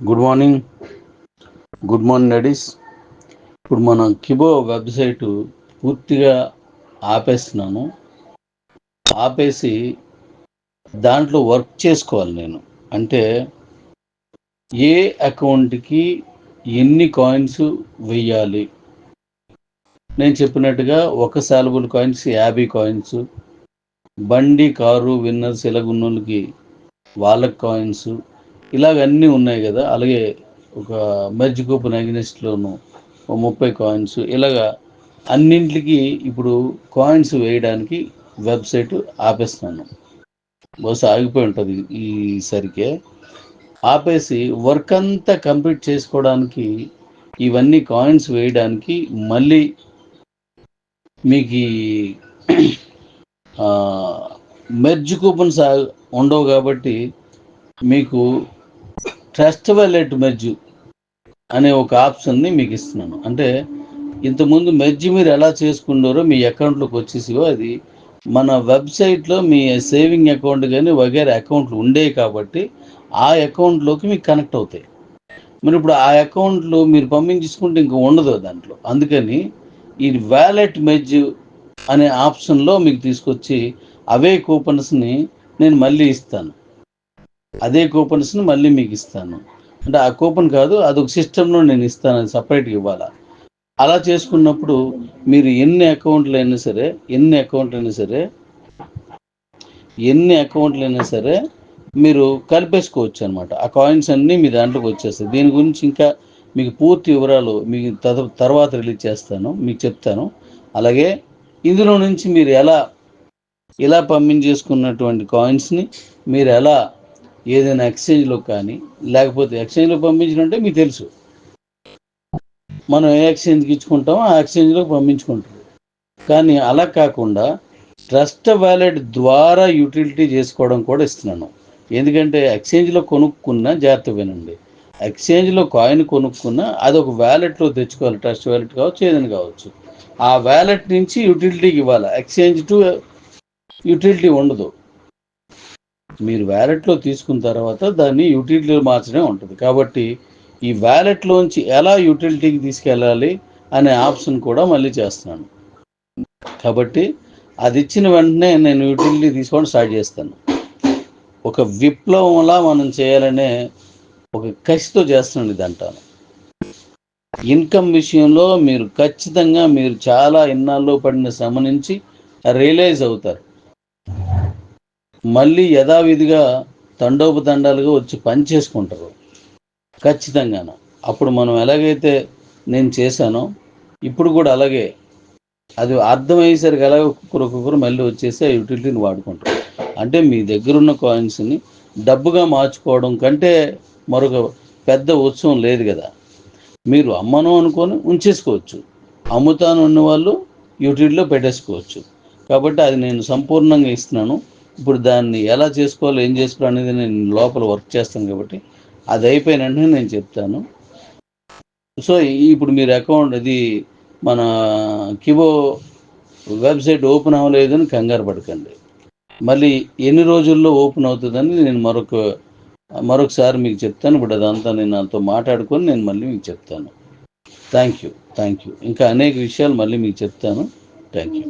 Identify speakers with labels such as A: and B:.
A: Good morning good morning ladies ఇప్పుడు మన కిబో website పూర్తిగా ఆపేస్తున్నాను ఆపేసి దాంట్లో వర్క్ చేసుకోవాలి నేను. అంటే ఏ అకౌంట్కి ఎన్ని కాయిన్స్ వెయ్యాలి? నేను చెప్పినట్టుగా ఒక సాలబుల్ కాయిన్స్ యాభై కాయిన్స్ బండి కారు విన్నర్స్ ఇలాగున్నోళ్ళకి వాళ్ళకి కాయిన్స్ ఇలాగన్నీ ఉన్నాయి కదా. అలాగే ఒక మెర్జ్ కూపన్ అగ్నెస్ట్లోను ఒక ముప్పై కాయిన్స్ ఇలాగా అన్నింటికి ఇప్పుడు కాయిన్స్ వేయడానికి వెబ్సైట్ ఆపేస్తున్నాను. బహుశా ఆగిపోయి ఉంటుంది ఈసరికే. ఆపేసి వర్క్ అంతా కంప్లీట్ చేసుకోవడానికి ఇవన్నీ కాయిన్స్ వేయడానికి మళ్ళీ మీకు మెర్జ్ కూపన్స్ ఉండవు కాబట్టి మీకు ట్రస్ట్ వ్యాలెట్ మెర్జ్ అనే ఒక ఆప్షన్ని మీకు ఇస్తున్నాను. అంటే ఇంతకుముందు మెర్జ్ మీరు ఎలా చేసుకున్నారో మీ అకౌంట్లోకి వచ్చేసివో అది మన వెబ్సైట్లో మీ సేవింగ్ అకౌంట్ కానీ వగేరే అకౌంట్లు ఉండేవి కాబట్టి ఆ అకౌంట్లోకి మీకు కనెక్ట్ అవుతాయి. మరి ఇప్పుడు ఆ అకౌంట్లు మీరు పంపించుకుంటే ఇంకా ఉండదు దాంట్లో. అందుకని ఈ వ్యాలెట్ మెజ్ అనే ఆప్షన్లో మీకు తీసుకొచ్చి అవే కూపన్స్ని నేను మళ్ళీ ఇస్తాను. అదే కూపన్స్ని మళ్ళీ మీకు ఇస్తాను అంటే ఆ కూపన్ కాదు అదొక సిస్టంలో నేను ఇస్తాను అది సపరేట్గా ఇవ్వాలా? అలా చేసుకున్నప్పుడు మీరు ఎన్ని అకౌంట్లు అయినా సరే ఎన్ని అకౌంట్లు అయినా సరే ఎన్ని అకౌంట్లు అయినా సరే మీరు కలిపేసుకోవచ్చు అనమాట ఆ కాయిన్స్ అన్నీ మీ దాంట్లోకి వచ్చేస్తాయి. దీని గురించి ఇంకా మీకు పూర్తి వివరాలు మీకు తద తర్వాత రిలీజ్ చేస్తాను మీకు చెప్తాను. అలాగే ఇందులో నుంచి మీరు ఎలా ఇలా పంపించేసుకున్నటువంటి కాయిన్స్ని మీరు ఎలా ఏదైనా ఎక్స్చేంజ్లో కానీ లేకపోతే ఎక్స్చేంజ్లో పంపించినంటే మీకు తెలుసు. మనం ఏ ఎక్స్చేంజ్కి ఇచ్చుకుంటామో ఆ ఎక్స్చేంజ్లో పంపించుకుంటారు కానీ అలా కాకుండా ట్రస్ట్ వ్యాలెట్ ద్వారా యూటిలిటీ చేసుకోవడం కూడా ఇస్తున్నాను. ఎందుకంటే ఎక్స్చేంజ్లో కొనుక్కున్న జాగ్రత్త వినండి. ఎక్స్చేంజ్లో కాయిన్ కొనుక్కున్న అది ఒక వ్యాలెట్లో తెచ్చుకోవాలి. ట్రస్ట్ వ్యాలెట్ కావచ్చు ఏదైనా కావచ్చు. ఆ వ్యాలెట్ నుంచి యూటిలిటీకి ఇవ్వాలి. ఎక్స్చేంజ్ టు యూటిలిటీ ఉండదు. మీరు వ్యాలెట్లో తీసుకున్న తర్వాత దాన్ని యూటిలిటీలో మార్చడమే ఉంటుంది. కాబట్టి ఈ వ్యాలెట్లోంచి ఎలా యూటిలిటీకి తీసుకెళ్ళాలి అనే ఆప్షన్ కూడా మళ్ళీ చేస్తున్నాను. కాబట్టి అది ఇచ్చిన వెంటనే నేను యూటిలిటీ తీసుకోవడం స్టార్ట్ చేస్తాను. ఒక విప్లవంలా మనం చేయాలనే ఒక కసితో చేస్తున్నాను ఇది అంటాను ఇన్కమ్ విషయంలో మీరు ఖచ్చితంగా మీరు చాలా ఇన్నాళ్ళు పడిన శ్రమ నుంచి రియలైజ్ అవుతారు. మళ్ళీ యథావిధిగా తండోపతండాలుగా వచ్చి పని చేసుకుంటారు. ఖచ్చితంగా అప్పుడు మనం ఎలాగైతే నేను చేశానో ఇప్పుడు కూడా అలాగే. అది అర్థమయ్యేసరికి అలాగే ఒక్కొక్కరు ఒక్కొక్కరు మళ్ళీ వచ్చేసి ఆ యూటిలిటీని వాడుకుంటారు. అంటే మీ దగ్గర ఉన్న కాయిన్స్ని డబ్బుగా మార్చుకోవడం కంటే మరొక పెద్ద ఉత్సవం లేదు కదా. మీరు అమ్మను అనుకొని ఉంచేసుకోవచ్చు. అమ్ముతాను ఉన్న వాళ్ళు యూటిలిటీలో పెట్టేసుకోవచ్చు. కాబట్టి అది నేను సంపూర్ణంగా ఇస్తున్నాను. ఇప్పుడు దాన్ని ఎలా చేసుకోవాలో ఏం చేసుకోవాలి అనేది నేను లోపల వర్క్ చేస్తాను కాబట్టి అది అయిపోయిన వెంటనే నేను చెప్తాను. సో ఇప్పుడు మీరు అకౌంట్ ఇది మన కిబో వెబ్సైట్ ఓపెన్ అవ్వలేదని కంగారు పడకండి. మళ్ళీ ఎన్ని రోజుల్లో ఓపెన్ అవుతుందని నేను మరొక మరొకసారి మీకు చెప్తాను. ఇప్పుడు అదంతా నేను నాతో మాట్లాడుకొని నేను మళ్ళీ మీకు చెప్తాను. థ్యాంక్ యూ థ్యాంక్ యూ ఇంకా అనేక విషయాలు మళ్ళీ మీకు చెప్తాను. Thank you